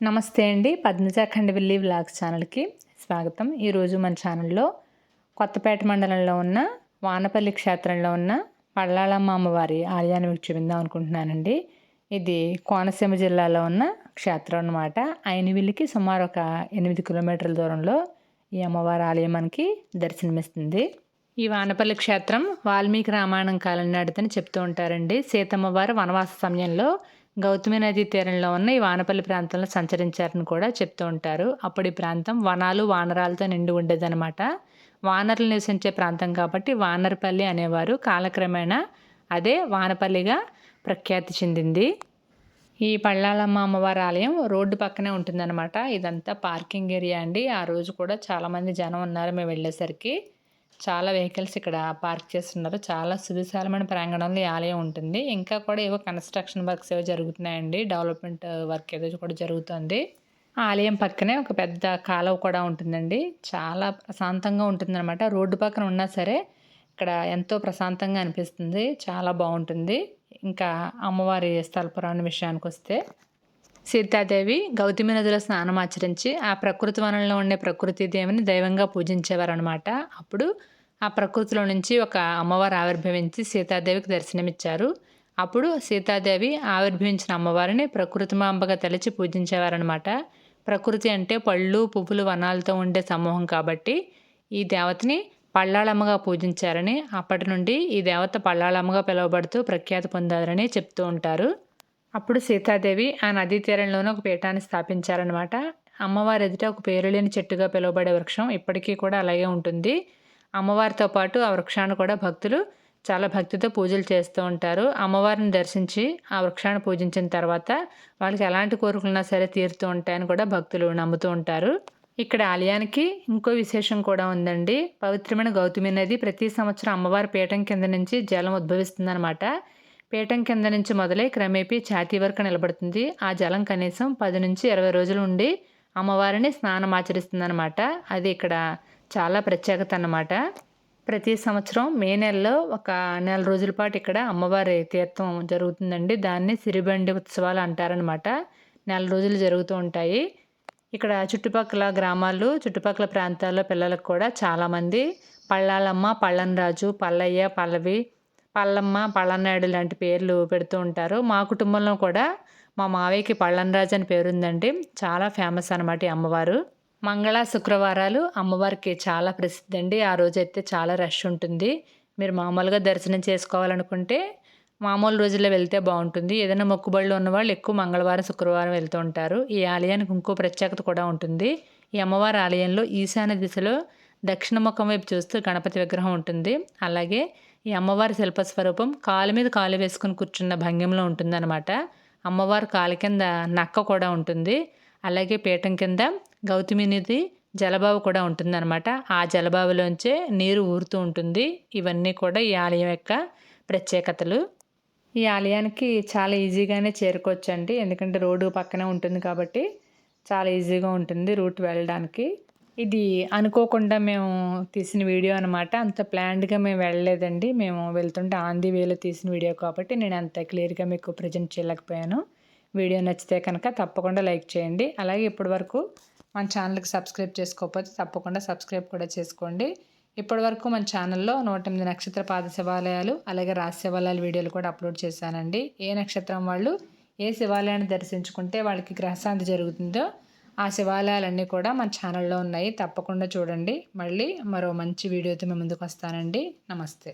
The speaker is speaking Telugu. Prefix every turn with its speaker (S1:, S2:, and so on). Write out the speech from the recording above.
S1: నమస్తే అండి. పద్మజాఖండ వెళ్ళి వ్లాగ్స్ ఛానల్కి స్వాగతం. ఈరోజు మన ఛానల్లో కొత్తపేట మండలంలో ఉన్న వానపల్లి క్షేత్రంలో ఉన్న పళ్ళాళమ్మ అమ్మవారి ఆలయాన్ని మీకు చూపిందాం అనుకుంటున్నానండి. ఇది కోనసీమ జిల్లాలో ఉన్న క్షేత్రం అనమాట అయినవిల్లికి సుమారు ఒక ఎనిమిది కిలోమీటర్ల దూరంలో ఈ అమ్మవారి ఆలయం మనకి దర్శనమిస్తుంది. ఈ వానపల్లి క్షేత్రం వాల్మీకి రామాయణం కాలం నాటిదని చెప్తూ ఉంటారండి. సీతమ్మవారు వనవాస సమయంలో గౌతమి నదీ తీరంలో ఉన్న ఈ వానపల్లి ప్రాంతంలో సంచరించారని కూడా చెప్తూ ఉంటారు. అప్పుడు ఈ ప్రాంతం వనాలు వానరాలతో నిండి ఉండేదన్నమాట. వానరులు నివసించే ప్రాంతం కాబట్టి వానరపల్లి అనేవారు కాలక్రమేణా అదే వానపల్లిగా ప్రఖ్యాతి చెందింది. ఈ పళ్ళాలమ్మ అమ్మవారి ఆలయం రోడ్డు పక్కనే ఉంటుందన్నమాట. ఇదంతా పార్కింగ్ ఏరియా అండి. ఆ రోజు కూడా చాలామంది జనం ఉన్నారు మేము వెళ్ళేసరికి. చాలా వెహికల్స్ ఇక్కడ పార్క్ చేస్తున్నారు. చాలా సువిశాలమైన ప్రాంగణంలో ఈ ఆలయం ఉంటుంది. ఇంకా కూడా ఏవో కన్స్ట్రక్షన్ వర్క్స్ ఏవో జరుగుతున్నాయండి. డెవలప్మెంట్ వర్క్ ఏదో కూడా జరుగుతుంది. ఆలయం పక్కనే ఒక పెద్ద కాలువ కూడా ఉంటుందండి. చాలా ప్రశాంతంగా ఉంటుందన్నమాట. రోడ్డు పక్కన ఉన్నా సరే ఇక్కడ ఎంతో ప్రశాంతంగా అనిపిస్తుంది. చాలా బాగుంటుంది. ఇంకా అమ్మవారి స్థలపురాణ విషయానికి వస్తే సీతాదేవి గౌతమి నదిలో స్నానం ఆచరించి ఆ ప్రకృతి వనంలో ఉండే ప్రకృతి దేవిని దైవంగా పూజించేవారనమాట అప్పుడు ఆ ప్రకృతిలో నుంచి ఒక అమ్మవారు ఆవిర్భవించి సీతాదేవికి దర్శనమిచ్చారు. అప్పుడు సీతాదేవి ఆవిర్భవించిన అమ్మవారిని ప్రకృతి మాంబగా తలచి పూజించేవారనమాట ప్రకృతి అంటే పళ్ళు పువ్వులు వనాలతో ఉండే సమూహం కాబట్టి ఈ దేవతని పళ్ళాళమ్మగా పూజించారని అప్పటి నుండి ఈ దేవత పళ్ళాళమ్మగా పిలువబడుతూ ప్రఖ్యాతి పొందారని చెప్తూ ఉంటారు. అప్పుడు సీతాదేవి ఆ నదీ తీరంలోనే ఒక పీఠాన్ని స్థాపించారనమాట అమ్మవారి ఎదుట ఒక పేరులేని చెట్టుగా పిలువబడే వృక్షం ఇప్పటికీ కూడా అలాగే ఉంటుంది. అమ్మవారితో పాటు ఆ వృక్షాన్ని కూడా భక్తులు చాలా భక్తితో పూజలు చేస్తూ ఉంటారు. అమ్మవారిని దర్శించి ఆ వృక్షాన్ని పూజించిన తర్వాత వాళ్ళకి ఎలాంటి కోరికలున్నా సరే తీరుతూ ఉంటాయని కూడా భక్తులు నమ్ముతూ ఉంటారు. ఇక్కడ ఆలయానికి ఇంకో విశేషం కూడా ఉందండి. పవిత్రమైన గౌతమి నది ప్రతి సంవత్సరం అమ్మవారి పీఠం కింద నుంచి జలం ఉద్భవిస్తుందన్నమాట. పీఠం కింద నుంచి మొదలై క్రమేపీ ఛాతీ వరకు నిలబడుతుంది. ఆ జలం కనీసం పది నుంచి ఇరవై రోజులు ఉండి అమ్మవారిని స్నానం ఆచరిస్తుందన్నమాట. అది ఇక్కడ చాలా ప్రత్యేకత అన్నమాట. ప్రతి సంవత్సరం మే నెలలో ఒక నెల రోజుల పాటు ఇక్కడ అమ్మవారి తీర్థం జరుగుతుందండి. దాన్ని సిరిబండి ఉత్సవాలు అంటారనమాట నెల రోజులు జరుగుతూ ఉంటాయి. ఇక్కడ చుట్టుపక్కల గ్రామాలు చుట్టుపక్కల ప్రాంతాల్లో పిల్లలకు కూడా చాలామంది పళ్ళాలమ్మ పళ్ళనరాజు పల్లయ్య పల్లవి పల్లమ్మ పళ్ళనాయుడు లాంటి పేర్లు పెడుతూ ఉంటారు. మా కుటుంబంలో కూడా మా మావయ్యకి పళ్ళనరాజు అని పేరుందండి. చాలా ఫేమస్ అనమాట ఈ అమ్మవారు. మంగళ శుక్రవారాలు అమ్మవారికి చాలా ప్రసిద్ధి అండి ఆ రోజైతే చాలా రష్ ఉంటుంది. మీరు మామూలుగా దర్శనం చేసుకోవాలనుకుంటే మామూలు రోజుల్లో వెళ్తే బాగుంటుంది. ఏదైనా మొక్కుబళ్ళు ఉన్నవాళ్ళు ఎక్కువ మంగళవారం శుక్రవారం వెళ్తూ ఉంటారు. ఈ ఆలయానికి ఇంకో ప్రత్యేకత కూడా ఉంటుంది. ఈ అమ్మవారి ఆలయంలో ఈశాన్య దిశలో దక్షిణ ముఖం వైపు చూస్తూ గణపతి విగ్రహం ఉంటుంది. అలాగే ఈ అమ్మవారి శిల్పస్వరూపం కాలు మీద కాలు వేసుకుని కూర్చున్న భంగ్యంలో ఉంటుందన్నమాట. అమ్మవారి కాలు కింద నక్క కూడా ఉంటుంది. అలాగే పీఠం కింద గౌతమినిది జలబావు కూడా ఉంటుందన్నమాట. ఆ జలబావిలోంచే నీరు ఊరుతూ ఉంటుంది. ఇవన్నీ కూడా ఈ ఆలయం యొక్క ప్రత్యేకతలు. ఈ ఆలయానికి చాలా ఈజీగానే చేరుకోవచ్చండి. ఎందుకంటే రోడ్డు పక్కనే ఉంటుంది కాబట్టి చాలా ఈజీగా ఉంటుంది రూట్ వెళ్ళడానికి. ఇది అనుకోకుండా మేము తీసిన వీడియో అనమాట అంత ప్లాన్డ్గా మేము వెళ్ళలేదండి. మేము వెళ్తుంటే ఆంది వేలో తీసిన వీడియో కాబట్టి నేను అంత క్లియర్గా మీకు ప్రజెంట్ చేయలేకపోయాను. వీడియో నచ్చితే కనుక తప్పకుండా లైక్ చేయండి. అలాగే ఇప్పటివరకు మన ఛానల్కి సబ్స్క్రైబ్ చేసుకోకపోతే తప్పకుండా సబ్స్క్రైబ్ కూడా చేసుకోండి. ఇప్పటివరకు మన ఛానల్లో నూట ఎనిమిది నక్షత్ర పాద శివాలయాలు అలాగే రాశి శివాలయాల వీడియోలు కూడా అప్లోడ్ చేశానండి. ఏ నక్షత్రం వాళ్ళు ఏ శివాలయాన్ని దర్శించుకుంటే వాళ్ళకి గ్రహశాంతి జరుగుతుందో ఆ శివాలయాలన్నీ కూడా మన ఛానల్లో ఉన్నాయి. తప్పకుండా చూడండి. మళ్ళీ మరో మంచి వీడియోతో మేము ముందుకు వస్తానండి. నమస్తే.